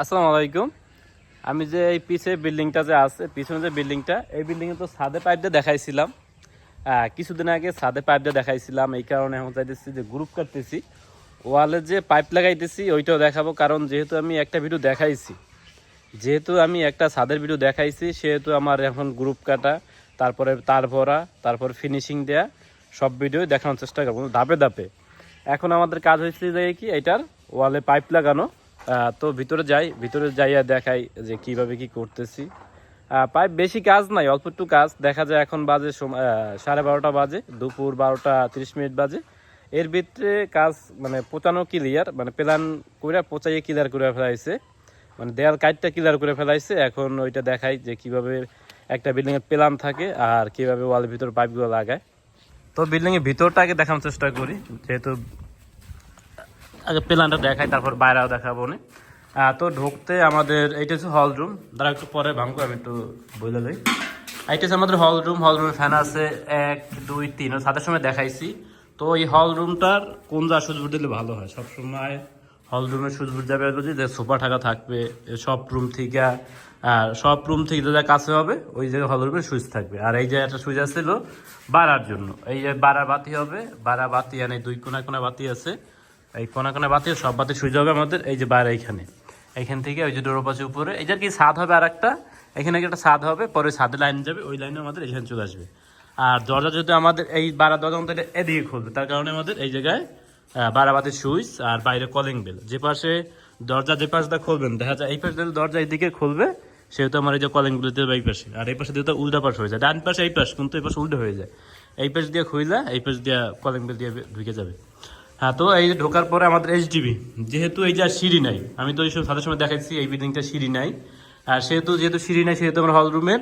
আসসালামু আলাইকুম। আমি যে এই পিছে বিল্ডিংটা যে আছে, পিছনে যে বিল্ডিংটা, এই বিল্ডিংয়ে তো ছাদে পাইপ দিয়ে দেখাইছিলাম। কিছুদিন আগে ছাদে পাইপ দিয়ে দেখাইছিলাম, এই কারণে এখন চাইতেছি যে গ্রুপ কাটতেছি। ওয়ালে যে পাইপ লাগাইতেছি, ওইটাও দেখাবো, কারণ যেহেতু আমি একটা ভিডিও দেখাইছি। যেহেতু আমি একটা ছাদের ভিডিও দেখাইছি, সেহেতু আমার এখন গ্রুপ কাটা, তারপরে তার ভরা, তারপর ফিনিশিং দেয়া, সব ভিডিও দেখানোর চেষ্টা করব, ধাপে ধাপে। এখন আমাদের কাজ হয়েছে যে কি, এটার ওয়ালে পাইপ লাগানো। তো ভিতরে যাই, ভিতরে যাইয়া দেখাই যে কীভাবে কি করতেছি। পাইপ বেশি কাজ নাই, অল্প একটু কাজ। দেখা যায় এখন বাজে সাড়ে বারোটা বাজে, দুপুর বারোটা তিরিশ মিনিট বাজে। এর ভিতরে কাজ মানে পোচানো ক্লিয়ার মানে প্ল্যান করে পচাইয়ে ক্লিয়ার করে ফেলাইছে। মানে দেয়াল কাইটটা ক্লিয়ার করে ফেলাইছে। এখন ওইটা দেখাই যে কীভাবে একটা বিল্ডিং এর প্ল্যান থাকে আর কীভাবে ওয়ালের ভিতর পাইপগুলো লাগায়। তো বিল্ডিং এর ভিতরটা আগে দেখানোর চেষ্টা করি, যেহেতু আগে প্ল্যানটা দেখাই, তারপর বাইরেও দেখাবো নি তো ঢুকতে আমাদের, এইটা হচ্ছে হল রুম তারা একটু পরে ভাঙবো, আমি একটু বলে লই। এইটা হচ্ছে আমাদের হল রুম হল রুমে ফ্যান আছে এক, দুই, তিন সাতের সময় দেখাইছি। তো এই হল রুমটার কোন যা সুযোগ দিলে ভালো হয়? সবসময় হল রুমের সুযোগ যাবে বুঝি যে সোফা টাকা থাকবে সব রুম থেকে আর সব রুম থেকে যে কাছে হবে, ওই জায়গায় হল রুমে সুইচ থাকবে। আর এই যে একটা সুইচ আসছিল বাড়ার জন্য। এই যে বাড়া বাতি হবে বাড়া বাতি এই দুই কোনা কোনা বাতি আছে। এই কোনা কোনা বাতি সব বাতি সুইচ হবে আমাদের এই যে বাইরে এইখানে। এইখান থেকে ওই যে ডোর পাশে উপরে। যে কি ছাদ হবে আর একটা এখানে একটা ছাদ হবে পরে ছাদে লাইন যাবে ওই লাইনে আমাদের এখানে চলে আসবে। আর দরজা যদি আমাদের এই বারা দরজা আমাদের এদিকে খুলবে তার কারণে আমাদের এই জায়গায় আহ, বারাবাতির সুইচ আর বাইরে কলিং বেল। যে পাশে দরজা যে পাশটা খুলবেন দেখা যায় এই পাশে দরজা এইদিকে খুলবে সেহেতু আমার এই যে কলিং বেল দেবে এই পাশে। আর এই পাশে দিয়ে উল্টা পাশ হয়ে যায় ডান পাশে এই পাশ কিন্তু এই পাশে উল্টো হয়ে যায়। এই পাশ দিয়ে খুইলা এই পাশ দিয়ে কলিং বেল দিয়ে ঢুকে যাবে। হ্যাঁ তো এই ঢোকার পরে আমাদের এইচডিবি যেহেতু এই যে সিঁড়ি নাই, আমি তো এইসব সাথে সময় দেখাচ্ছি এই বিল্ডিংটা সিঁড়ি নাই। আর সেহেতু যেহেতু সিঁড়ি নাই, সেহেতু আমরা হল রুমের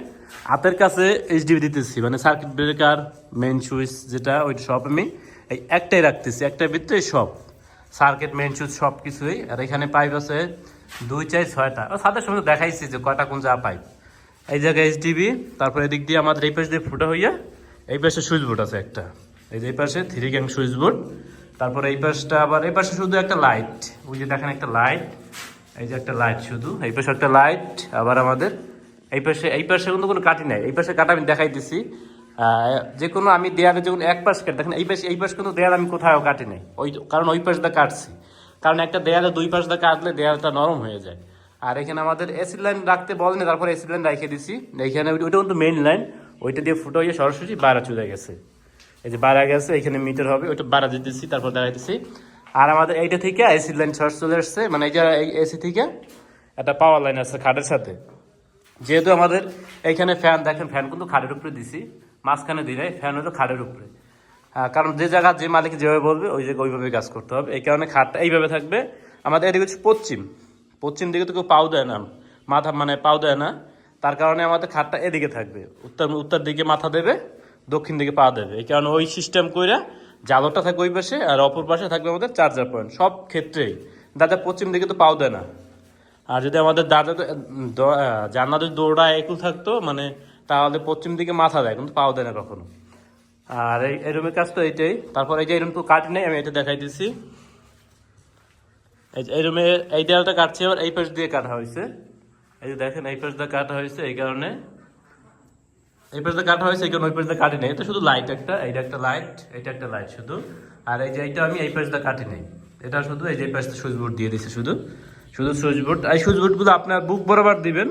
হাতের কাছে এইচডিবি দিতেছি মানে সার্কিট ব্রেকার মেন সুইচ যেটা ওই সব আমি এই একটাই রাখতেছি, একটার ভিতরে সব। সার্কিট মেন সুইচ সব কিছুই আর এখানে পাইপ আছে দুই চাই ছয়টা। ও সাথে সময় দেখাইছি যে কয়টা কোন যা পাইপ এই জায়গায় এইচডিবি তারপর এদিক দিয়ে আমাদের এই পাশ দিয়ে ফুটা হইয়া, এই পাশে সুইচ বোর্ড আছে একটা। এই যে এই পাশে থ্রি গ্যাং সুইচ বোর্ড তারপর এই পাশটা আবার, এই পাশে শুধু একটা লাইট ওই যে দেখেন একটা লাইট এই যে একটা লাইট শুধু। এই পাশে একটা লাইট আবার আমাদের এই পাশে এই পাশে কিন্তু কোনো কাটি নাই। এই পাশে কাটা আমি দেখাইতেছি। যে কোনো আমি দেয়ালে যখন এক পাশ কাটি, দেখেন এই পাশে এই পাশে কিন্তু দেয়াল আমি কোথাও কাটি নাই। ওই কারণ ওই পাশটা কাটছি। কারণ একটা দেয়ালে দুই পাশটা কাটলে দেয়ালটা নরম হয়ে যায়। আর এখানে আমাদের এসি লাইন রাখতে বলেনি, তারপর এসি লাইন রেখে দিছি। এইখানে ওই- ওইটা কিন্তু মেইন লাইন ওইটা দিয়ে ফুটো হয়ে সরাসরি বাড়া চলে গেছে। এই যে বাড়া গেছে এখানে মিটার হবে ওইটা বাড়া দিতেছি তারপর দেখাইতেছি। আর আমাদের এইটা থেকে এসি লাইন শর্ট চলে আসছে মানে এই যে এসি থেকে একটা পাওয়ার লাইন আছে খাটের সাথে। যেহেতু আমাদের এইখানে ফ্যান দেখেন ফ্যান কিন্তু খাটের উপরে দিছি মাঝখানে দিলে ফ্যান হলো খাটের উপরে। হ্যাঁ, কারণ যে জায়গা যে মালিক যেভাবে বলবে ওই জায়গায় ওইভাবে কাজ করতে হবে। এই কারণে খাটটা এইভাবে থাকবে। আমাদের এদিকে হচ্ছে পশ্চিম। পশ্চিম দিকে তো কেউ পাও দেয় না মাথা মানে পাও দেয় না। তার কারণে আমাদের খাটটা এদিকে থাকবে। উত্তর উত্তর দিকে মাথা দেবে। দক্ষিণ দিকে পা দেবে। এই কারণে ওই সিস্টেম কইরা জালরটা থাকবে ওই পাশে আর অপর পাশে থাকবে আমাদের চার্জার পয়েন্ট সব ক্ষেত্রেই। দাদা পশ্চিম দিকে তো পাও দেয় না। আর যদি আমাদের দাদা জান্নাতের দৌড়া একুল থাকতো মানে তাহলে পশ্চিম দিকে মাথা দেয়, কিন্তু পাও দেয় না কখনো। আর এই এই রুমের কাজ তো এইটাই। তারপর এই যে এই রুম তো কাটি নেই, আমি এটা দেখাই দিচ্ছি এই যে, এই রুমে এই দেয়ালটা কাটছে, এবার এই পাশ দিয়ে কাটা হয়েছে। এই যে দেখেন, এই পাশ দিয়ে কাটা হয়েছে, এই কারণে এই পাশ কাটা হয়েছে এই ওই পাশ কাটি নেই। এটা শুধু লাইট একটা, এইটা একটা লাইট এটা একটা লাইট শুধু। আর এই যে এইটা আমি এই পাশ কাটি নেই। এটা শুধু এই যে পাশ সুইচ বোর্ড দিয়ে দিছে শুধু। শুধু সুইচ বোর্ড এই সুইচ বোর্ডগুলো আপনার বুক বরাবর দিবেন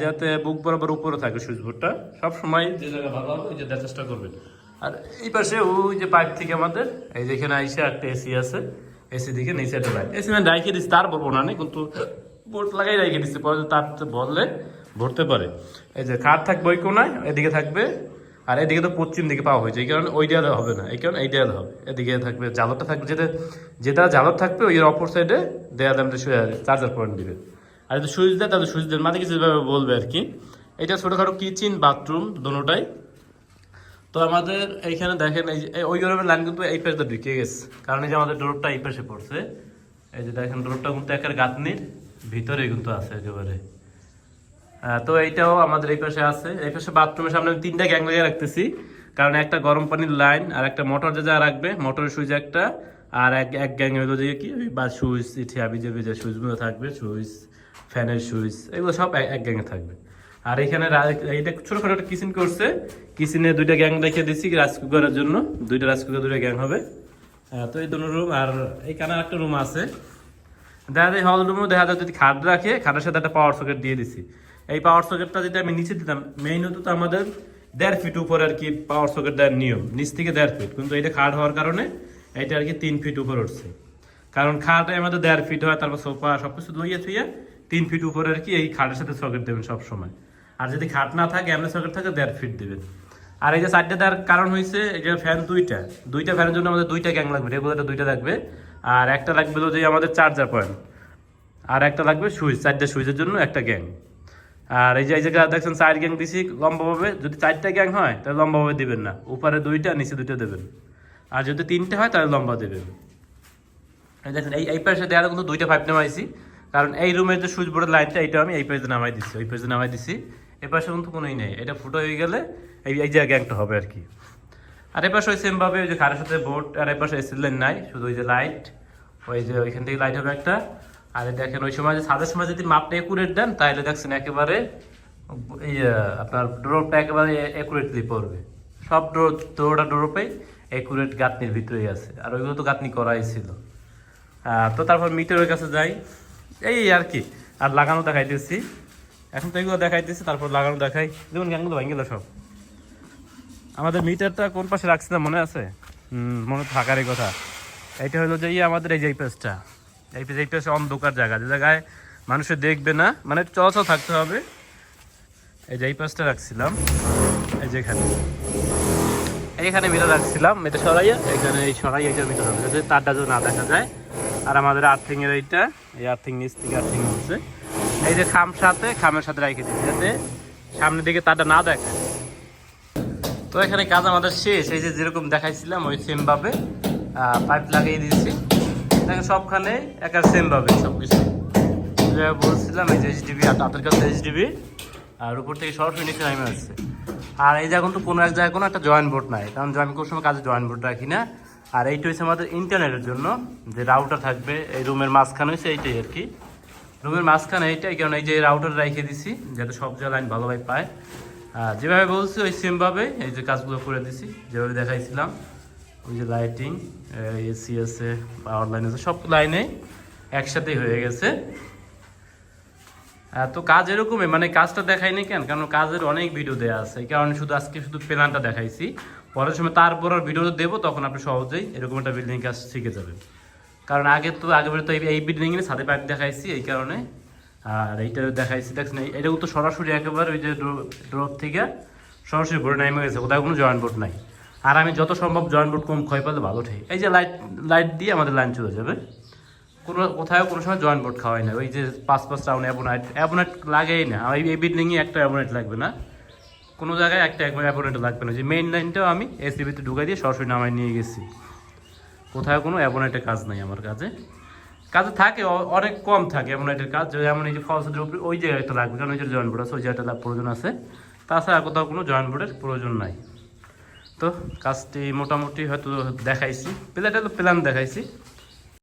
যাতে বুক বরাবর উপরে থাকে সুইচ বোর্ডটা সব সময় যে জায়গায় ভালো হবে, ওই যে চেষ্টা করবেন। আর এই পাশে ওই যে পাইপ থেকে আমাদের, এই যে এখানে আইসে একটা এসি আছে। এসি দিকে নিচে একটা লাইট এসি মানে রাইখে দিচ্ছি তার বলব না নেই, কিন্তু বোর্ড লাগাই রেখে দিচ্ছে পরে তার বললে ভরতে পারে। এই যে কাঠ থাকবে ওই কোনায়? এদিকে থাকবে। আর এদিকে তো পশ্চিম দিকে পাওয়া হয়েছে। এই কারণে ওই দেয়ালে হবে না। এই কারণে এই দেয়ালে হবে। এদিকে থাকবে জালরটা থাকবে। যেটা যেটা জালর থাকবে, ওই অপর সাইডে দেয়ালে আমাদের চার্জার পয়েন্ট দিবে। আর যদি সুইচ দেয়, তাহলে সুইচ দেন। মানে কিছু বলবে আর কি? এটা ছোটোখাটো কিচেন বাথরুম দুটোটাই তো আমাদের এইখানে দেখেন, এই ওই গরমের লাইন কিন্তু এই পাশে ঢুকে গেছে। কারণ এই যে আমাদের ডোরটা এই পাশে পড়ছে। এই যে দেখেন, ডোরটা কিন্তু একের গাঁথনির ভিতরে কিন্তু আছে একেবারে। তো এইটাও আমাদের এই পাশে আছে। এই পাশে বাথরুমের সামনে আমি তিনটা গ্যাং লাগিয়ে রাখতেছি। কারণ একটা গরম পানির লাইন আর একটা মোটর যে যা রাখবে মোটরের সুইচ একটা আর এক এক গ্যাং হলো কি? বা সুইচ, ইঠে আবি যে যে সুইচগুলো থাকবে, সুইচ ফ্যানের সুইচ, এগুলো সব এক- গ্যাংয়ে থাকবে। আর এখানে এইটা ছোটখাটো একটা কিচেন করছে। কিচেনে দুইটা গ্যাং রেখে দিছি রাইস কুকারের জন্য। দুইটা রাইস কুকার দুইটা গ্যাং হবে। তো এই দুটো রুম আর এইখানে একটা রুম আছে। দেখা যায় হল রুমও দেখা যায় যদি খাট রাখে, খাটের সাথে একটা পাওয়ার সকেট দিয়ে দিছি। এই পাওয়ার সকেটটা যদি আমি নিচে দিতাম মেইনত তো আমাদের দেড় ফিট উপরে আর কি পাওয়ার সকেট দেওয়ার নিয়ম। নিচ থেকে দেড় ফিট কিন্তু এটা খাট হওয়ার কারণে এটা আর কি তিন ফিট উপরে উঠছে। কারণ খাট আমাদের দেড় ফিট হয়, তারপর সোফা সবকিছু ধুইয়ে থুইয়ে তিন ফিট উপরে আর কি এই খাটের সাথে সকেট দেবেন সব সময় আর যদি খাট না থাকে, এমনি সকেট থাকে, দেড় ফিট দেবেন। আর এই যে সাইডটা দেওয়ার কারণ হয়েছে এই যে ফ্যান দুইটা। দুইটা ফ্যানের জন্য আমাদের দুইটা গ্যাং লাগবে রেগুলারটা দুইটা লাগবে। আর একটা লাগবে যে আমাদের চার্জার পয়েন্ট আর একটা লাগবে সুইচ, চারটে সুইচের জন্য একটা গ্যাং আর এই যে এই জায়গা দেখছেন, চার গ্যাং দিছি, লম্বাভাবে। যদি চারটা গ্যাং হয়, তাহলে লম্বাভাবে দিবেন না। উপরে দুইটা, নিচে দুইটা দেবেন। আর যদি তিনটে হয়, তাহলে লম্বা দেবেন। দেখেন, এই এই পাশে দেওয়ার কিন্তু দুইটা পাইপ নামাইছি। কারণ এই রুমের যে সুইচ বোর্ডের লাইনটা এটা আমি এই পাশে নামাই দিচ্ছি ওই পাশে নামাই দিচ্ছি এই পাশে কিন্তু কোনোই নেই। এটা ফুটো হয়ে গেলে এই এই জায়গায় গ্যাংটা হবে আর কি। আর এই পাশে ওই সেম ভাবে ওই যে কারের সাথে বোর্ড আর এই পাশে এসি লাইন নাই। শুধু ওই যে লাইট ওই যে ওইখান থেকে লাইট হবে একটা। আর দেখেন, ওই সময় ছাদের সময় যদি মাপটা একুরেট দেন, তাহলে দেখছেন একেবারে এই আপনার ড্রোপটা একেবারে একুরেটলি পড়বে। সব ড্রো ডোরটা ড্রোপেই একুরেট গাঁথনির ভিতরেই আছে। আর ওইগুলো তো গাঁথনি করাই ছিল। তো তারপর মিটারের কাছে যাই। এই আর কি, আর লাগানো দেখাইতেছি। এখন তো এগুলো দেখাইতেছি, তারপর লাগানো দেখাই। যেমন গ্যাংগুলো ভেঙে গেল সব। আমাদের মিটারটা কোন পাশে রাখছিলাম, মনে আছে? হুম, মনে থাকারই কথা। এটা হলো যে ইয়ে আমাদের এই যে পেজটা। এই পেজ এই পেজ অন্ধকার জায়গা, যে জায়গায় মানুষে দেখবে না মানে চলাচল থাকতে হবে। এই যে এই পাশটা রাখছিলাম, এই যে এখানে। এইখানে মিটার রাখছিলাম, এটা সরাইয়া, এখানে এই সরাই এইটা মিটার যাতে তারটা যেন না দেখা যায়, আর আমাদের আর্থিং এর এইটা, এই আর্থিং নিচ থেকে আর্থিং হচ্ছে। এই যে খাম সাথে, খামের সাথে রেখে দিচ্ছি যাতে সামনের দিকে তারটা না দেখে। তো এখানে কাজ আমাদের শেষ। এই যে যেরকম দেখাইছিলাম, ওই সেম ভাবে পাইপ লাগিয়ে দিয়েছি। দেখেন সবখানে একার সেম ভাবে সব কিছু বলছিলাম, এই যে এইচডিবি আর তাদের কাছে এইচডিবি আর উপর থেকে সরাসরি নিচে নামে আসছে। আর এই জায়গা কিন্তু কোনো এক জায়গায় কোনো একটা জয়েন্ট বোর্ড নাই, কারণ আমি কোনো সময় কাজে জয়েন্ট বোর্ড রাখি না। আর এইটা হচ্ছে আমাদের ইন্টারনেটের জন্য, যে রাউটার থাকবে, এই রুমের মাঝখানে হচ্ছে এইটাই আর কি। রুমের মাঝখানে এইটাই কারণ এই যে রাউটার রেখে দিছি, যাতে সব জায়গায় লাইন ভালোভাবে পায়। আর যেভাবে বলছি, ওই সেমভাবে এই যে কাজগুলো করে দিছি, যেভাবে দেখাইছিলাম। ওই যে লাইটিং এসি আছে পাওয়ার লাইন আছে, সব লাইনে একসাথেই হয়ে গেছে। তো কাজ এরকমই মানে কাজটা দেখাইনি কেন? কারণ কাজের অনেক ভিডিও দেওয়া আছে। এই কারণে শুধু আজকে শুধু প্ল্যানটা দেখাইছি। পরের সময় তারপর আর ভিডিও দেবো, তখন আপনি সহজেই এরকম একটা বিল্ডিং কাজ শিখে যাবেন। কারণ আগে তো আগে তো এই- বিল্ডিং এর সাথে পাইপ দেখাইছি, এই কারণে। আর এইটা দেখাইছি, দেখছেন এটাও তো সরাসরি একেবারে ওই যে ড্রপ থেকে সরাসরি ভরে নেমে গেছে, কোথাও কোনো জয়েন্ট বোর্ড নাই। আর আমি যত সম্ভব জয়েন্ট বোর্ড কম ক্ষয় পেলে ভালো ঠিক এই যে লাইট লাইট দিয়ে আমাদের লাইন চলে যাবে। কোনো, কোথাও কোনো সময় জয়েন্ট বোর্ড খাওয়াই না। ওই যে পাঁচ পাঁচ রাউন্ড অ্যাবোনাইট অ্যাবোনাইট লাগেই না। এই বিল্ডিংয়ে একটা অ্যাবোনাইট লাগবে না। কোনো জায়গায় একটা অ্যাবোনাইট লাগবে না। যে মেইন লাইনটাও আমি এসিবিতে ঢুকাই দিয়ে সরাসরি নামাই নিয়ে গেছি। কোথাও কোনো অ্যাবোনাইটের কাজ নাই আমার কাছে কাজে থাকে অনেক কম থাকে অ্যাবোনাইটের কাজ। যেমন এই যে ফলসের উপরে ওই জায়গাটা লাগবে। কারণ ওই যে জয়েন্ট বোর্ড আছে, ওই জায়গাটা প্রয়োজন আছে। তাছাড়া কোথাও কোনো জয়েন্ট বোর্ডের প্রয়োজন নাই। তো কাজটি মোটামুটি হয়তো দেখাইছি। প্ল্যান দেখাইছি।